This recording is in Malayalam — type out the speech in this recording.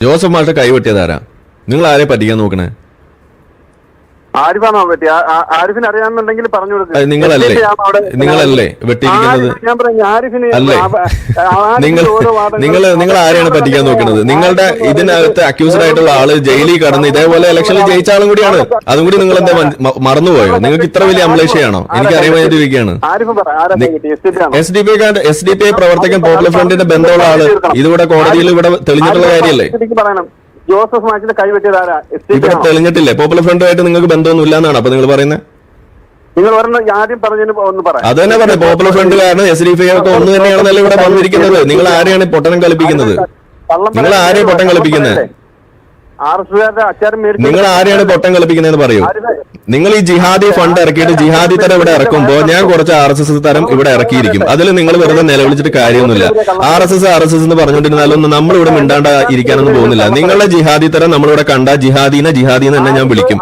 ജോസഫ് മാഷ കൈവെട്ടിയതാരാ നിങ്ങൾ ആരെ പറ്റിക്കാൻ നോക്കണേ? ആരിഫാണോ പറ്റി ആ- ആ- ആരിഫിന് അറിയാമെന്നുണ്ടെങ്കിൽ പറഞ്ഞു നിങ്ങളല്ലേ? നിങ്ങളല്ലേ വെട്ടിയിരിക്കുന്നത്? ഞാൻ പറഞ്ഞു ആരിഫിന് അല്ലേ? നിങ്ങൾ നിങ്ങൾ നിങ്ങൾ ആരെയാണ് പറ്റിക്കാൻ നോക്കുന്നത്? നിങ്ങളുടെ ഇതിനകത്ത് അക്യൂസ്ഡ് ആയിട്ടുള്ള ആൾ ജയിലിൽ കടന്ന് ഇതേപോലെ ഇലക്ഷനിൽ ജയിച്ച ആളും കൂടിയാണ്. അതും കൂടി നിങ്ങൾ എന്താ മറന്നുപോയോ? നിങ്ങൾക്ക് ഇത്ര വലിയ അംലേഷയാണോ എനിക്ക് ആണോ S D P S D P I പ്രവർത്തകൻ പോപ്പുലർ ഫ്രണ്ടിന്റെ ബന്ധമുള്ള ആൾ. ഇതിവിടെ കോടതിയിൽ ഇവിടെ തെളിഞ്ഞിട്ടുള്ള കാര്യമല്ലേ? ജോസഫ് ആരാ? എസ് ഡി പി ഇവിടെ തെളിഞ്ഞിട്ടില്ലേ? പോപ്പുലർ ഫ്രണ്ടുമായിട്ട് നിങ്ങൾക്ക് ബന്ധമൊന്നും ഇല്ലാന്നാണ് അപ്പൊ നിങ്ങൾ പറയുന്നത് നിങ്ങൾ പറഞ്ഞ ആദ്യം പറഞ്ഞതിന് ഒന്ന് പറയാം. അത് തന്നെ പറഞ്ഞു പോപ്പുലർ ഫ്രണ്ട് കാരണം എസ് ഡി ഒക്കെ ഒന്ന് തന്നെയാണെന്നല്ലേ ഇവിടെ വന്നിരിക്കുന്നത്. നിങ്ങൾ ആരെയാണ് പൊട്ടനം കളിപ്പിക്കുന്നത് നിങ്ങൾ ആരെയാണ് പൊട്ടം കളിപ്പിക്കുന്നത്? നിങ്ങൾ ആരെയാണ് പൊട്ടം കളിപ്പിക്കുന്നതെന്ന് പറയൂ. നിങ്ങൾ ഈ ജിഹാദി ഫണ്ട് ഇറക്കിയിട്ട് ജിഹാദി തരം ഇവിടെ ഇറക്കുമ്പോൾ ഞാൻ കുറച്ച് ആർ എസ് എസ് തരം ഇവിടെ ഇറക്കിയിരിക്കും. അതിൽ നിങ്ങൾ വെറുതെ നിലവിളിച്ചിട്ട് കാര്യമൊന്നുമില്ല. R S S R S S എന്ന് പറഞ്ഞുകൊണ്ടിരുന്നാലൊന്നും നമ്മൾ ഇവിടെ മിണ്ടാണ്ട ഇരിക്കാനൊന്നും പോകുന്നില്ല. നിങ്ങളുടെ ജിഹാദി തരം നമ്മളിവിടെ കണ്ട ജിഹാദീനെ ജിഹാദീന്ന് തന്നെ ഞാൻ വിളിക്കും.